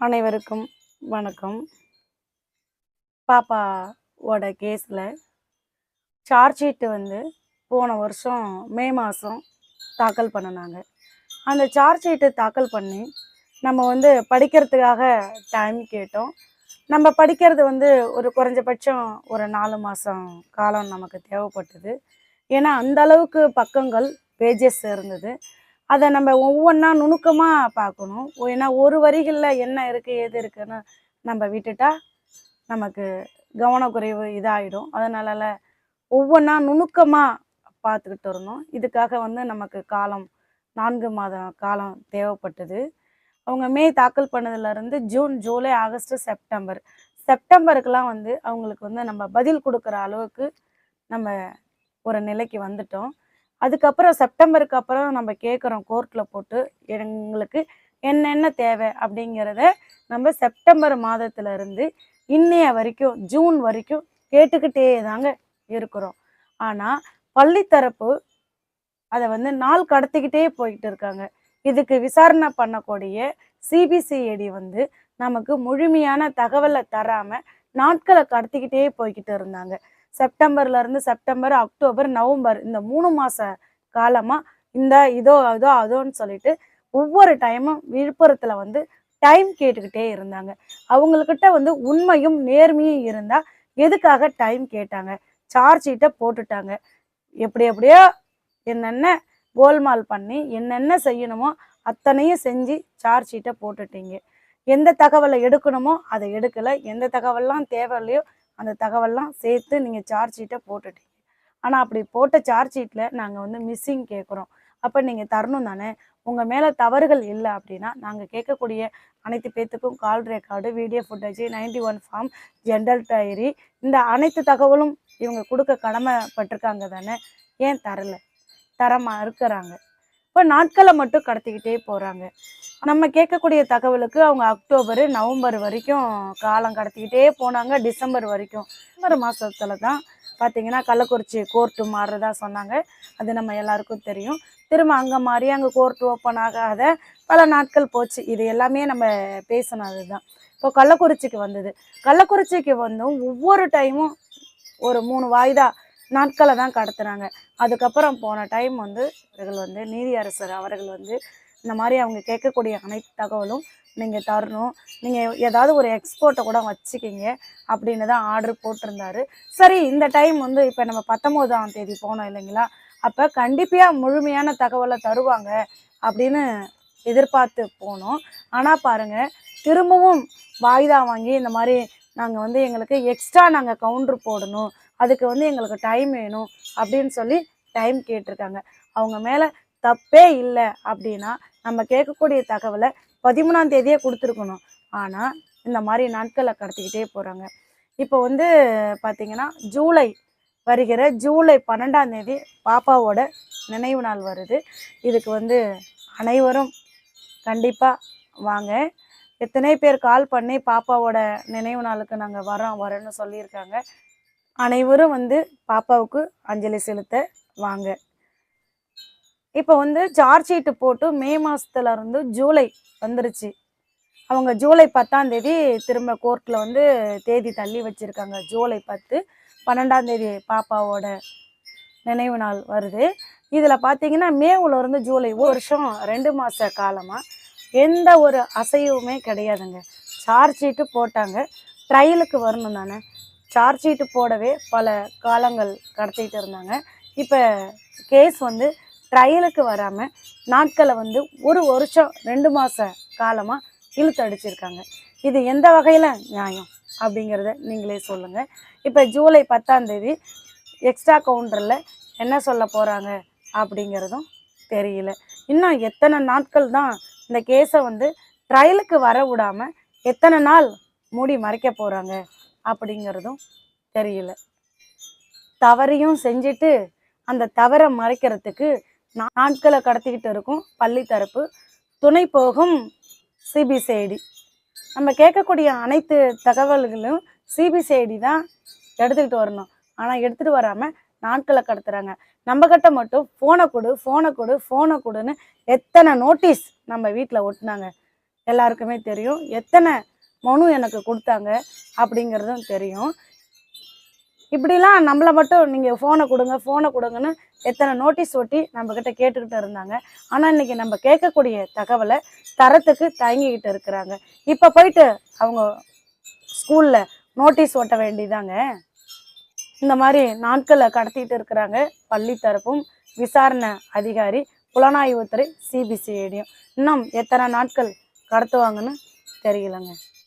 அனைவருக்கும் வணக்கம். பாப்பாவோட கேஸில் சார்ஜ் ஷீட்டு வந்து போன வருஷம் மே மாதம் தாக்கல் பண்ணினாங்க. அந்த சார்ஜ் ஷீட்டு தாக்கல் பண்ணி நம்ம வந்து படிக்கிறதுக்காக டைம் கேட்டோம். நம்ம படிக்கிறது வந்து ஒரு குறைஞ்சபட்சம் ஒரு நாலு மாதம் காலம் நமக்கு தேவைப்பட்டது. ஏன்னா அந்த அளவுக்கு பக்கங்கள் பேஜஸ் இருந்தது. அதை நம்ம ஒவ்வொன்றா நுணுக்கமாக பார்க்கணும். ஏன்னா ஒரு வரிகளில் என்ன இருக்குது எது இருக்குன்னு நம்ம விட்டுட்டா நமக்கு கவனக்குறைவு இதாகிடும் அதனால ஒவ்வொன்றா நுணுக்கமாக பார்த்துக்கிட்டு வரணும். இதுக்காக வந்து நமக்கு காலம் நான்கு மாதம் காலம் தேவைப்பட்டது. அவங்க மே தாக்கல் பண்ணதுலேருந்து ஜூன் ஜூலை ஆகஸ்ட் செப்டம்பர். செப்டம்பருக்கெலாம் வந்து அவங்களுக்கு வந்து நம்ம பதில் கொடுக்குற அளவுக்கு நம்ம ஒரு நிலைக்கு வந்துட்டோம். அதுக்கப்புறம் செப்டம்பருக்கு அப்புறம் நம்ம கேட்குறோம் கோர்ட்டில் போட்டு எங்களுக்கு என்னென்ன தேவை அப்படிங்கிறத நம்ம செப்டம்பர் மாதத்துலேருந்து இன்னைய வரைக்கும் ஜூன் வரைக்கும் கேட்டுக்கிட்டே தாங்க இருக்கிறோம். ஆனால் பள்ளித்தரப்பு அதை வந்து நாள் கடத்திக்கிட்டே போய்கிட்டு இருக்காங்க. இதுக்கு விசாரணை பண்ணக்கூடிய சிபிசிஐடி வந்து நமக்கு முழுமையான தகவலை தராமல் நாட்களை கடத்திக்கிட்டே போய்கிட்டு இருந்தாங்க. செப்டம்பர்ல இருந்து செப்டம்பர் அக்டோபர் நவம்பர் இந்த மூணு மாச காலமா இந்த இதோ அதோ அதோன்னு சொல்லிட்டு ஒவ்வொரு டைமும் விழுப்புரத்துல வந்து டைம் கேட்டுக்கிட்டே இருந்தாங்க. அவங்கக்கிட்ட வந்து உண்மையும் நேர்மையும் இருந்தா எதுக்காக டைம் கேட்டாங்க? சார்ஜ் ஷீட்டை போட்டுட்டாங்க. எப்படி எப்படியோ என்னென்ன கோல்மால் பண்ணி என்னென்ன செய்யணுமோ அத்தனையும் செஞ்சு சார்ஜ் ஷீட்டை போட்டுட்டீங்க. எந்த தகவலை எடுக்கணுமோ அதை எடுக்கலை. எந்த தகவல்லாம் தேவையில்லையோ அந்த தகவல்லாம் சேர்த்து நீங்கள் சார்ஜ் ஷீட்டை போட்டுட்டீங்க. ஆனால் அப்படி போட்ட சார்ஜ் ஷீட்டில் நாங்கள் வந்து மிஸ்ஸிங் கேட்குறோம் அப்போ நீங்கள் தரணும் தானே? உங்கள் மேலே தவறுகள் இல்லை அப்படின்னா நாங்கள் கேட்கக்கூடிய அனைத்து பேத்துக்கும் call record video footage ninety one form general diary இந்த அனைத்து தகவலும் இவங்க கொடுக்க கடமைப்பட்டிருக்காங்க தானே? ஏன் தரலை? தரமாக இருக்கிறாங்க. இப்போ நாட்களை மட்டும் கடத்திக்கிட்டே போகிறாங்க நம்ம கேட்கக்கூடிய தகவலுக்கு அவங்க அக்டோபர் நவம்பர் வரைக்கும் காலம் கடத்திக்கிட்டே போனாங்க டிசம்பர் வரைக்கும். டிசம்பர் மாதத்துல தான் பார்த்தீங்கன்னா கள்ளக்குறிச்சி கோர்ட்டு மாறுறதா சொன்னாங்க. அது நம்ம எல்லாருக்கும் தெரியும். திரும்ப அங்கே மாறி அங்கே கோர்ட் ஓப்பன் ஆகாத பல நாட்கள் போச்சு. இது எல்லாமே நம்ம பேசினது தான் இப்போ கள்ளக்குறிச்சிக்கு வந்தது. கள்ளக்குறிச்சிக்கு வந்தும் ஒவ்வொரு டைமும் ஒரு மூணு வாய்தா நாட்களை தான் கடத்துனாங்க அதுக்கப்புறம் போன டைம் வந்து இவர்கள் வந்து நீதியரசர் அவர்கள் வந்து இந்த மாதிரி அவங்க கேட்கக்கூடிய அனைத்து தகவலும் நீங்கள் தரணும். நீங்கள் ஏதாவது ஒரு எக்ஸ்போர்ட்டை கூட வச்சுக்கிங்க அப்படின்னு தான் ஆர்டர் போட்டிருந்தாரு. சரி இந்த டைம் வந்து இப்போ நம்ம பத்தொம்போதாம் தேதி போனோம் இல்லைங்களா? அப்போ கண்டிப்பாக முழுமையான தகவலை தருவாங்க அப்படின்னு எதிர்பார்த்து போனோம். ஆனால் பாருங்கள் திரும்பவும் வாய்தா வாங்கி இந்த மாதிரி நாங்கள் வந்து எங்களுக்கு எக்ஸ்ட்ரா நாங்கள் கவுண்டர் போடணும். அதுக்கு வந்து எங்களுக்கு டைம் வேணும் அப்படின்னு சொல்லி டைம் கேட்டிருக்காங்க. அவங்க மேலே தப்பே இல்லை அப்படின்னா நம்ம கேட்கக்கூடிய தகவலை பதிமூணாம் தேதியே கொடுத்துருக்கணும். ஆனால் இந்த மாதிரி நாட்களை கடத்திக்கிட்டே போகிறாங்க இப்போ வந்து பார்த்தீங்கன்னா ஜூலை வருகிற ஜூலை பன்னெண்டாம் தேதி பாப்பாவோட நினைவு நாள் வருது. இதுக்கு வந்து அனைவரும் கண்டிப்பாக வாங்க. எத்தனை பேர் கால் பண்ணி பாப்பாவோட நினைவு நாளுக்கு நாங்கள் வரோம் வரோன்னு சொல்லியிருக்காங்க. அனைவரும் வந்து பாப்பாவுக்கு அஞ்சலி செலுத்த வாங்க. இப்போ வந்து சார்ஜ் ஷீட்டு போட்டு மே மாதத்துல இருந்து ஜூலை வந்துருச்சு. அவங்க ஜூலை பத்தாம் தேதி திரும்ப கோர்ட்டில் வந்து தேதி தள்ளி வச்சுருக்காங்க. ஜூலை பத்து பன்னெண்டாம் தேதி பாப்பாவோட நினைவு நாள் வருது. இதில் பார்த்தீங்கன்னா மேவில் இருந்து ஜூலை ஒரு வருஷம் ரெண்டு மாத காலமாக எந்த ஒரு அசைவுமே கிடையாதுங்க. சார்ஜ் ஷீட்டு போட்டாங்க. ட்ரையலுக்கு வரணும் தானே. சார்ஜ் ஷீட்டு போடவே பல காலங்கள் கடத்திட்டு இருந்தாங்க. இப்போ கேஸ் வந்து ட்ரையலுக்கு வராமல் நாட்களை வந்து ஒரு வருஷம் ரெண்டு மாத காலமாக இழுத்து அடிச்சிருக்காங்க. இது எந்த வகையில் நியாயம் அப்படிங்கிறத நீங்களே சொல்லுங்கள் இப்போ ஜூலை பத்தாந்தேதி எக்ஸ்ட்ரா கவுண்டரில் என்ன சொல்ல போகிறாங்க அப்படிங்கிறதும் தெரியல. இன்னும் எத்தனை நாட்கள் தான் இந்த கேஸை வந்து ட்ரையலுக்கு வர விடாமல் எத்தனை நாள் மூடி மறைக்க போகிறாங்க அப்படிங்கிறதும் தெரியல. தவறையும் செஞ்சுட்டு அந்த தவறை மறைக்கிறதுக்கு நாட்களை கடத்திக்கிட்டு இருக்கும் பள்ளி தரப்பு. துணை போகும் சிபிசிஐடி. நம்ம கேட்கக்கூடிய அனைத்து தகவல்களும் சிபிசிஐடி தான் எடுத்துக்கிட்டு வரணும். ஆனால் எடுத்துகிட்டு வராமல் நாட்களை கடத்துறாங்க. நம்ம கிட்ட மட்டும் ஃபோனை கொடு ஃபோனை கொடு ஃபோனை கொடுன்னு எத்தனை நோட்டீஸ் நம்ம வீட்டில் ஒட்டினாங்க. எல்லாருக்குமே தெரியும். எத்தனை மனு எனக்கு கொடுத்தாங்க அப்படிங்கிறதும் தெரியும். இப்படிலாம் நம்மளை மட்டும் நீங்கள் ஃபோனை கொடுங்க ஃபோனை கொடுங்கன்னு எத்தனை நோட்டீஸ் ஒட்டி நம்மக்கிட்ட கேட்டுக்கிட்டு இருந்தாங்க. ஆனால் இன்னைக்கு நம்ம கேட்கக்கூடிய தகவலை தரத்துக்கு தயங்கிக்கிட்டு இருக்கிறாங்க. இப்போ போயிட்டு அவங்க ஸ்கூலில் நோட்டீஸ் ஒட்ட வேண்டியதாங்க. இந்த மாதிரி நாட்களை கடத்திட்டு இருக்கிறாங்க. பள்ளி தரப்பும் விசாரணை அதிகாரி புலனாய்வுத்துறை சிபிசிஐடியும் இன்னும் எத்தனை நாட்கள் கடத்துவாங்கன்னு தெரியலங்க.